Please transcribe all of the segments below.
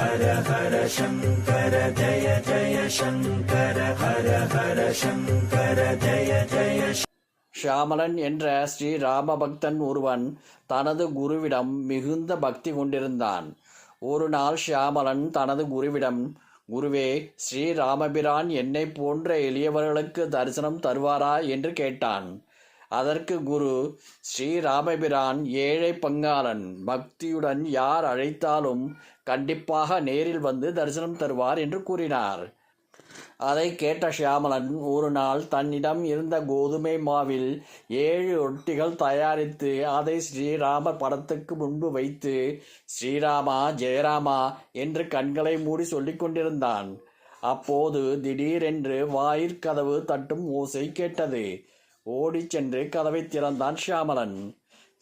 ஹர ஹர சங்கர ஜய ஜய சங்கர ஹர ஹர சங்கர ஜய ஜய ஷியாமலன் என்ற ஸ்ரீ ராமபக்தன் ஒருவன் தனது குருவிடம் மிகுந்த பக்தி கொண்டிருந்தான். ஒரு நாள் ஷியாமலன் தனது குருவிடம் குருவே ஸ்ரீ ராமபிரான் என்னை போன்ற எளியவர்களுக்கு தரிசனம் தருவாரா? என்று கேட்டான். அதற்கு குரு ஸ்ரீராமபிரான் ஏழை பங்காளன். பக்தியுடன் யார் அழைத்தாலும் கண்டிப்பாக நேரில் வந்து தரிசனம் தருவார் என்று கூறினார். அதை கேட்ட ஷியாமலன் ஒரு நாள் தன்னிடம் இருந்த கோதுமை மாவில் ஏழு ரொட்டிகள் தயாரித்து அதை ஸ்ரீராமர் படத்துக்கு முன்பு வைத்து ஸ்ரீராமா ஜெயராமா என்று கண்களை மூடி சொல்லிக் கொண்டிருந்தான். அப்போது திடீரென்று வாயிற்கதவு தட்டும் ஓசை கேட்டது. ஓடிச் சென்று கதவை திறந்தான் ஷியாமலன்.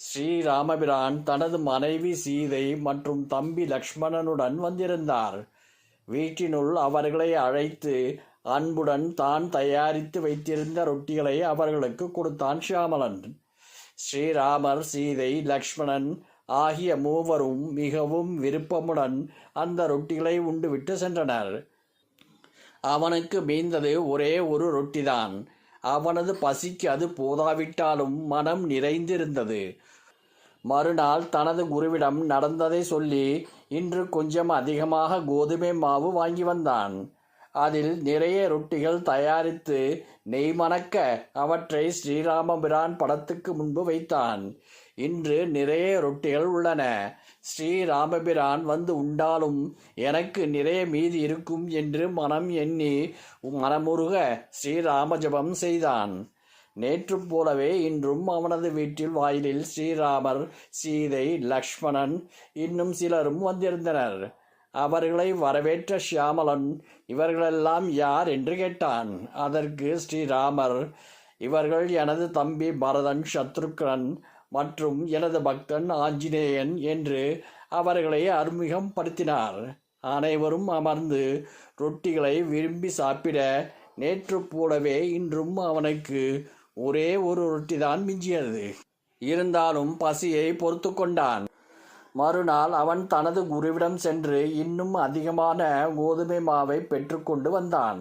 ஸ்ரீராமபிரான் தனது மனைவி சீதை மற்றும் தம்பி லக்ஷ்மணனுடன் வந்திருந்தார். வீட்டினுள் அவர்களை அழைத்து அன்புடன் தான் தயாரித்து வைத்திருந்த ரொட்டிகளை அவர்களுக்கு கொடுத்தான் ஷியாமலன். ஸ்ரீராமர் சீதை லக்ஷ்மணன் ஆகிய மூவரும் மிகவும் விருப்பமுடன் அந்த ரொட்டிகளை உண்டுவிட்டு சென்றனர். அவனுக்கு மீந்தது ஒரே ஒரு ரொட்டிதான். அவனது பசிக்கு அது போதாவிட்டாலும் மனம் நிறைந்திருந்தது. மறுநாள் தனது குருவிடம் நடந்ததை சொல்லி இன்று கொஞ்சம் அதிகமாக கோதுமை மாவு வாங்கி வந்தான். அதில் நிறைய ரொட்டிகள் தயாரித்து நெய் மணக்க அவற்றை ஸ்ரீராமபிரான் படத்துக்கு முன்பு வைத்தான். இன்று நிறைய ரொட்டிகள் உள்ளன. ஸ்ரீராமபிரான் வந்து உண்டாலும் எனக்கு நிறைய மீதி இருக்கும் என்று மனம் எண்ணி மனமுருக ஸ்ரீராம ஜபம் செய்தான். நேற்று போலவே இன்றும் அவனது வீட்டில் வாயிலில் ஸ்ரீராமர் சீதை லக்ஷ்மணன் இன்னும் சிலரும் வந்திருந்தனர். அவர்களை வரவேற்ற ஷியாமலன் இவர்களெல்லாம் யார்? என்று கேட்டான். அதற்கு ஸ்ரீராமர் இவர்கள் எனது தம்பி பரதன் சத்ருக்கன் மற்றும் எனது பக்தன் ஆஞ்சநேயன் என்று அவர்களை அறிமுகம் படுத்தினார். அனைவரும் அமர்ந்து ரொட்டிகளை விரும்பி சாப்பிட நேற்று போலவே இன்றும் அவனுக்கு ஒரே ஒரு ரொட்டிதான் மிஞ்சியது. இருந்தாலும் பசியை பொறுத்து கொண்டான். மறுநாள் அவன் தனது குருவிடம் சென்று இன்னும் அதிகமான கோதுமை மாவை பெற்றுக்கொண்டு வந்தான்.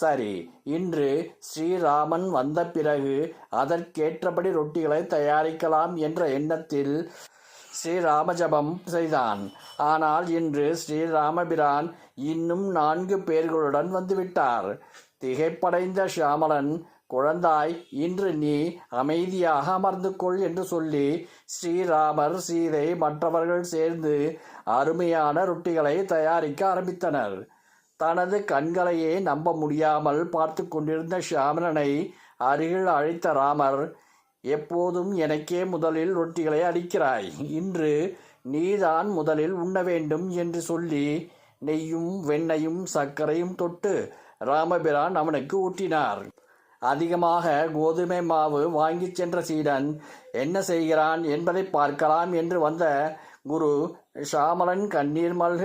சரி இன்று ஸ்ரீராமன் வந்த பிறகு அதற்கேற்றபடி ரொட்டிகளை தயாரிக்கலாம் என்ற எண்ணத்தில் ஸ்ரீராம ஜபம் செய்தான். ஆனால் இன்று ஸ்ரீராமபிரான் இன்னும் நான்கு பேர்களுடன் வந்துவிட்டார். திகைப்படைந்த ஷியாமலன் குழந்தாய் இன்று நீ அமைதியாக அமர்ந்து கொள் என்று சொல்லி ஸ்ரீராமர் சீதை மற்றவர்கள் சேர்ந்து அருமையான ரொட்டிகளை தயாரிக்க ஆரம்பித்தனர். தனது கண்களையே நம்ப முடியாமல் பார்த்து கொண்டிருந்த ஷியாமலனை அருகில் அழைத்த ராமர் எப்போதும் எனக்கே முதலில் ரொட்டிகளை அடிக்கிறாய். இன்று நீதான் முதலில் உண்ண வேண்டும் என்று சொல்லி நெய்யும் வெண்ணையும் சர்க்கரையும் தொட்டு ராமபிரான் அவனுக்கு ஊட்டினார். அதிகமாக கோதுமை மாவு வாங்கிச் சென்ற சீடன் என்ன செய்கிறான்? என்பதை பார்க்கலாம் என்று வந்த குரு ஷாமலன் கண்ணீர் மல்க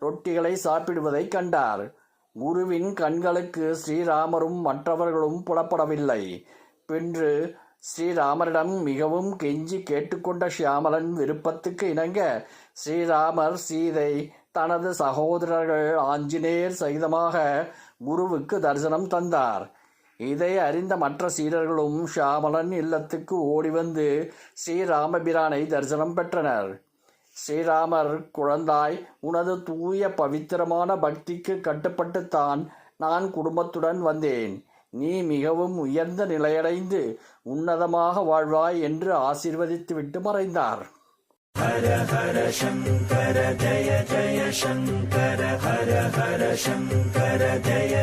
ரொட்டிகளை சாப்பிடுவதை கண்டார். குருவின் கண்களுக்கு ஸ்ரீராமரும் மற்றவர்களும் புலப்படவில்லை. பின்று ஸ்ரீராமரிடம் மிகவும் கெஞ்சி கேட்டுக்கொண்ட ஷியாமலன் விருப்பத்துக்கு இணங்க ஸ்ரீராமர் சீதை தனது சகோதரர்கள் ஆஞ்சநேயர் சகிதமாக குருவுக்கு தரிசனம் தந்தார். இதை அறிந்த மற்ற சீடர்களும் ஷாமலன் இல்லத்துக்கு ஓடிவந்து ஸ்ரீராமபிரானை தரிசனம் பெற்றனர். ஸ்ரீராமர் குழந்தாய் உனது தூய பவித்திரமான பக்திக்கு கட்டுப்பட்டுத்தான் நான் குடும்பத்துடன் வந்தேன். நீ மிகவும் உயர்ந்த நிலையடைந்து உன்னதமாக வாழ்வாய் என்று ஆசீர்வதித்துவிட்டு மறைந்தார். ஹர ஹர சங்கர ஜய ஜய சங்கர ஹர ஹர சங்கர ஜய